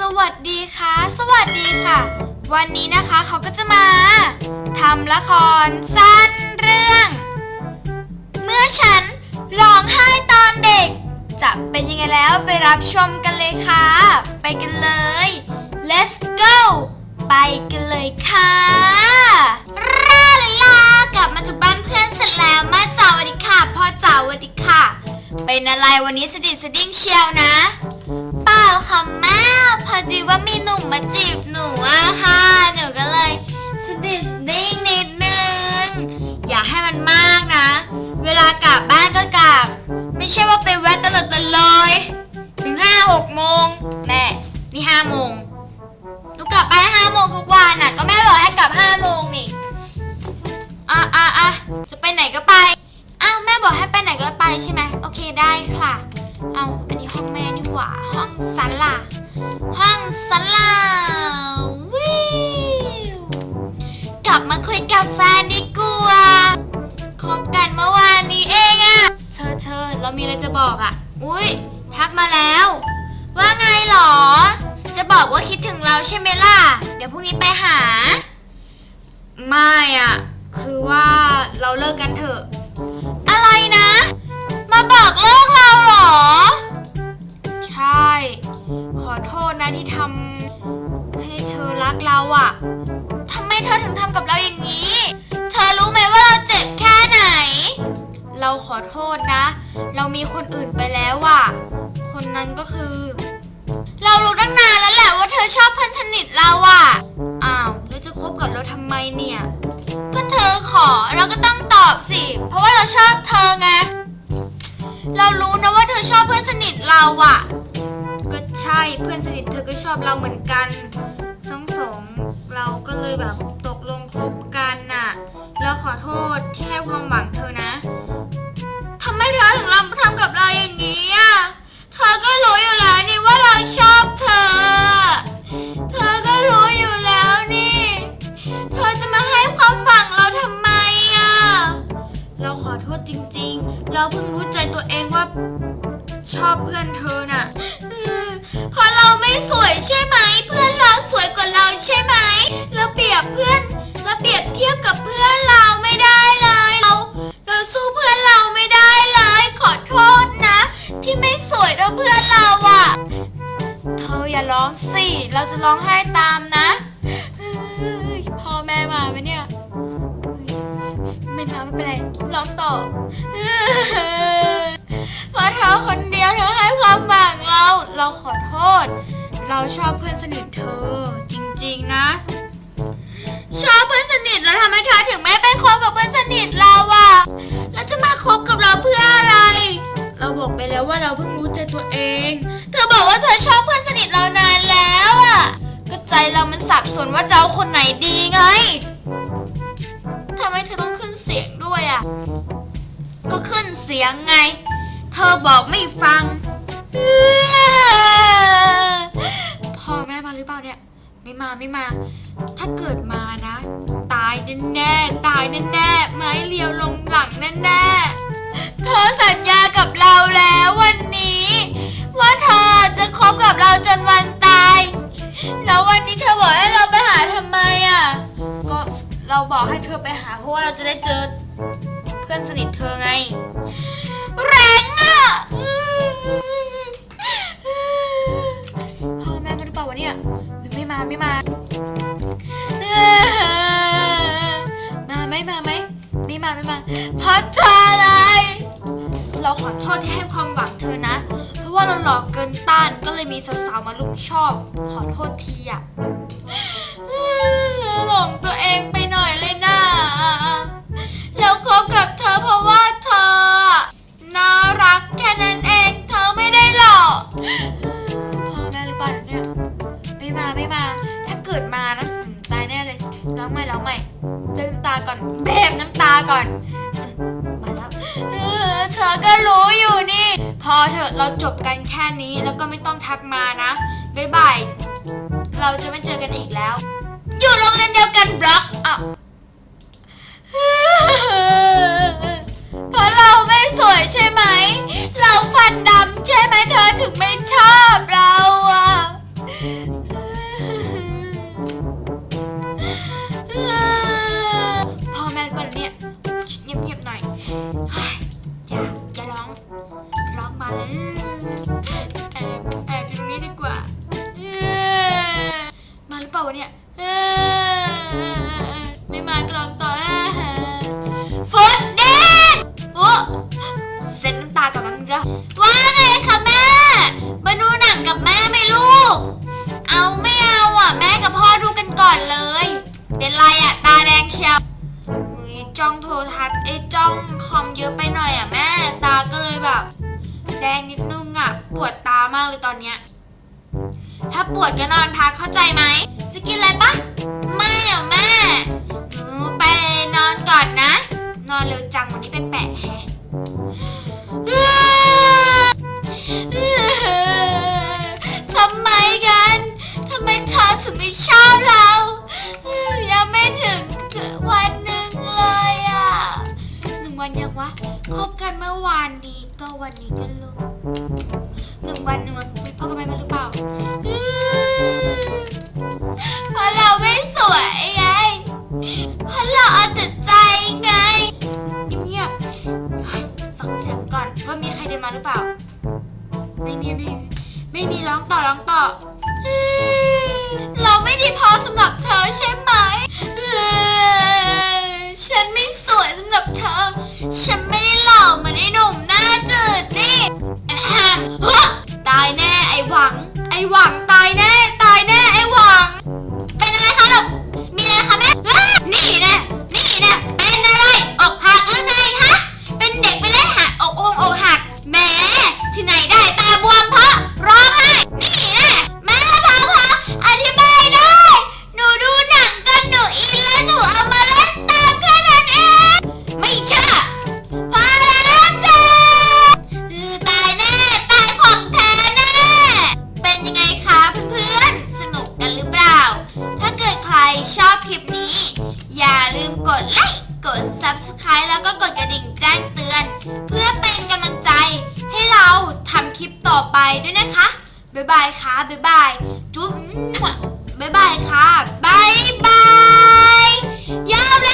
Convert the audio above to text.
สวัสดีค่ะ สวัสดีค่ะ วันนี้นะคะเขาก็จะมาทำละครสั้นเรื่อง เมื่อฉันร้องไห้ตอนเด็ก จะเป็นยังไงแล้วไปรับชมกันเลยค่ะ ไปกันเลย let's go ไปกันเลยค่ะร่าลากลับมาจากบ้านเพื่อนเสร็จแล้วม่จ๋าวัสดีค่ะพ่อจ๋าวัสดีค่ะ เป็นอะไรวันนี้สดิดสดิ้งเชียวนะ อดีว่ามีหนุ่มมาจีบหนูอะค่ะ หนูก็เลยสดิสดิ้งนิดนึง อย่าให้มันมากนะ เวลากลับบ้านก็กลับ ไม่ใช่ว่าไปแวะตลอดตลอย ถึงห้าหกโมงแม่นี่ห้าโมงหนูกลับไปห้าโมงทุกวันน่ะ ก็แม่บอกให้กลับห้าโมงนี่อะอะอะจะไปไหนก็ไป อ้าวแม่บอกให้ไปไหนก็ไปใช่ไหมโอเคได้ค่ะ เอาอันนี้ห้องแม่นี่หว่า ห้องซันล่ะ ห้องซันล่ะวิวกลับมาคุยกับแฟนดีกว่าคบกันเมื่อวานนี้เองอะเธอเธอเรามีอะไรจะบอกอะอุ้ยทักมาแล้ว ว่าไงหรอ จะบอกว่าคิดถึงเราใช่ไหมล่ะ เดี๋ยวพรุ่งนี้ไปหา ไม่อะคือว่าเราเลิกกันเถอะ อะไรนะ มาบอกเลิกเราเหรอำกับเราอย่างนี้ เธอรู้ไหมว่าเราเจ็บแค่ไหน เราขอโทษนะ เรามีคนอื่นไปแล้วอะคนนั้นก็คือ เรารู้ตั้งนานแล้วแหละว่าเธอชอบเพื่อนสนิทเราอะอ้าวแล้วจะคบกับเราทำไมเนี่ย ก็เธอขอเราก็ต้องตอบสิ เพราะว่าเราชอบเธอไง เรารู้นะว่าเธอชอบเพื่อนสนิทเราอะก็ใช่เพื่อนสนิทเธอก็ชอบเราเหมือนกัน สองสองเราก็เลยแบบตกลงคบกันน่ะแล้วขอโทษที่ให้ความหวังเธอนะทำไมเธอถึงเราทำกับเราอย่างนี้อะเธอก็รู้อยู่แล้วนี่ว่าเราชอบเธอ เธอก็รู้อยู่แล้วนี่ เธอจะมาให้ความหวังเราทำไมอะ เราขอโทษจริงๆ เราเพิ่งรู้ใจตัวเองว่า ชอบเพื่อนเธอน่ะเพราะเราไม่สวยใช่ไหม เพื่อนเราสวยกว่าเราใช่ไหมเราเปรียบเพื่อนเราเปรียบเทียบกับเพื่อนเราไม่ได้เลยเราเราสู้เพื่อนเราไม่ได้เลย ขอโทษนะ ที่ไม่สวยเท่าเพื่อนเราอะ เธออย่าร้องสิเราจะร้องไห้ตามนะพ่อแม่มาไหมเนี่ยไม่มาไม่เป็นไรร้องต่อ อคนเดียวเธอให้ความหวังเรา เราขอโทษ เราชอบเพื่อนสนิทเธอ จริงๆนะ ชอบเพื่อนสนิทแล้วทำไมเธอถึงไม่ไปคบกับเพื่อนสนิทเราอะแล้วจะมาคบกับเราเพื่ออะไร เราบอกไปแล้วว่าเราเพิ่งรู้ใจตัวเอง เธอบอกว่าเธอชอบเพื่อนสนิทเรานานแล้วอะก็ใจเรามันสับสนว่าจะเอาคนไหนดีไงทำไมเธอต้องขึ้นเสียงด้วยอะก็ขึ้นเสียงไง เธอบอกไม่ฟัง พ่อแม่มาหรือเปล่าเนี่ย ไม่มาไม่มา ถ้าเกิดมานะ ตายแน่ๆตายแน่ๆไม้เลียวลงหลังแน่ๆเธอสัญญากับเราแล้ววันนี้ ว่าเธอจะคบกับเราจนวันตาย แล้ววันนี้เธอบอกให้เราไปหาทำไมอะ ก็เราบอกให้เธอไปหาเพราะว่าเราจะได้เจอ เพื่อนสนิทเธอไง แรงอะพ่อแม่มาหรือเปล่าวะเนี่ยไม่มาไม่มา มาไหมมาไหมไม่มาไม่มาเพราะเธออะไรเราขอโทษที่ให้ความหวังเธอนะ เพราะว่าเราหลอกเกินต้านก็เลยมีสาวๆมาลุมชอบ ขอโทษทีอะหลงตัวเองไปหน่อย ร้องใหม่ร้วไม่เดินน้ำตาก่อนเบบน้ำตาก่อนมาแล้วเออเธอก็รู้อยู่นี่ พอเถอะเราจบกันแค่นี้แล้วก็ไม่ต้องทักมานะบ๊ายบายเราจะไม่เจอกันอีกแล้ว อยู่โรงเรียนเดียว ไม่มากรอกต่อฟุตเด็ดโอ้เซ็นน้ำตากับมันจ้ะว่าไงคะแม่ มาดูหนังกับแม่ไหมลูก เอาไม่เอาอะ แม่กับพ่อดูกันก่อนเลย เป็นไรอะ ตาแดงเชียวจ้องโทรทัศน์ไอ้จ้องคอมเยอะไปหน่อยอะแม่ ตาก็เลยแบบ แดงนิดนึงอะ ปวดตามากเลยตอนเนี้ย ถ้าปวดก็นอนพักเข้าใจไหม อใช่ไหมฉันไม่สวยสำหรับเธอ ฉันไม่ได้หล่อเหมือนไอ้หนุ่มหน้าจืดนี่ตายแน่ไอ้หวัง ไอ้หวังตายแน่ายด้วยนะคะบ๊ายบายค่ะบ๊ายบายจุ๊บบ๊ายบายค่ะบายบายยาวเลย